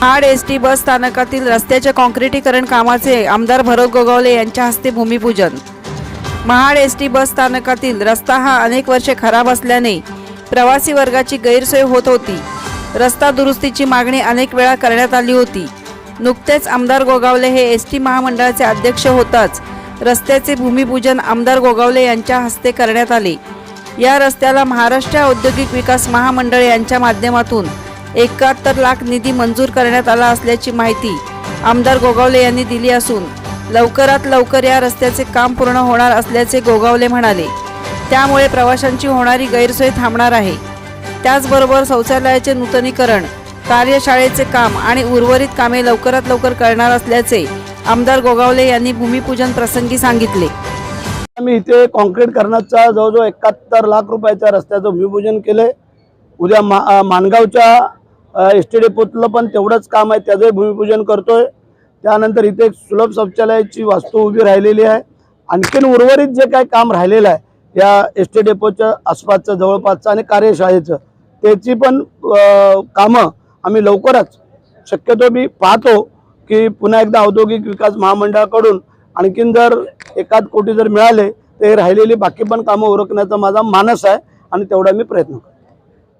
Mahad S T bus स्थानकातील रस्त्याच्या काँक्रिटीकरण कामाचे आमदार भरत गोगावले यांच्या हस्ते भूमिपूजन. महाड एस टी बस स्थानकातील रस्ता हा अनेक वर्षे खराब असल्याने प्रवासी वर्गाची गैरसोय होत होती. रस्ता दुरुस्तीची मागणी अनेक वेळा करण्यात आली होती. नुकतेच आमदार गोगावले हे एस टी महामंडळाचे अध्यक्ष होताच रस्त्याचे भूमिपूजन आमदार गोगावले यांच्या हस्ते करण्यात आले. या रस्त्याला महाराष्ट्र औद्योगिक विकास महामंडळ यांच्या माध्यमातून एकाहत्तर लाख निधी मंजूर करण्यात आला असल्याची माहिती आमदार गोगावले यांनी दिली असून लवकरात लवकर या रस्त्याचे काम पूर्ण होणार असल्याचे गोगावले म्हणाले. त्यामुळे प्रवाशांची होणारी गैरसोय थांबणार आहे. त्याचबरोबर शौचालयाचे नूतनीकरण कार्यशाळेचे काम आणि उर्वरित कामे लवकरात लवकर करणार असल्याचे आमदार गोगावले यांनी भूमिपूजन प्रसंगी सांगितले. आम्ही इथे कॉन्क्रीट करण्याचा जवळजवळ एकाहत्तर लाख रुपयाच्या रस्त्याचं भूमिपूजन केले उद्या मा मानगावच्या एस टी डेपोतलं पण तेवढंच काम आहे त्याचंही भूमिपूजन करतोय. त्यानंतर इथे एक सुलभ शौचालयाची वास्तू उभी राहिलेली आहे. आणखीन उर्वरित जे काही काम राहिलेलं आहे या एस टी डेपोच्या आसपासचं जवळपासचं आणि कार्यशाळेचं त्याची पण कामं आम्ही लवकरच शक्यतो मी पाहतो की पुन्हा एकदा औद्योगिक विकास महामंडळाकडून आणखीन जर एकाद कोटी जर मिळाले तर राहिलेली बाकी पण कामं उरकण्याचा माझा मानस आहे आणि तेवढा मी प्रयत्न करतो.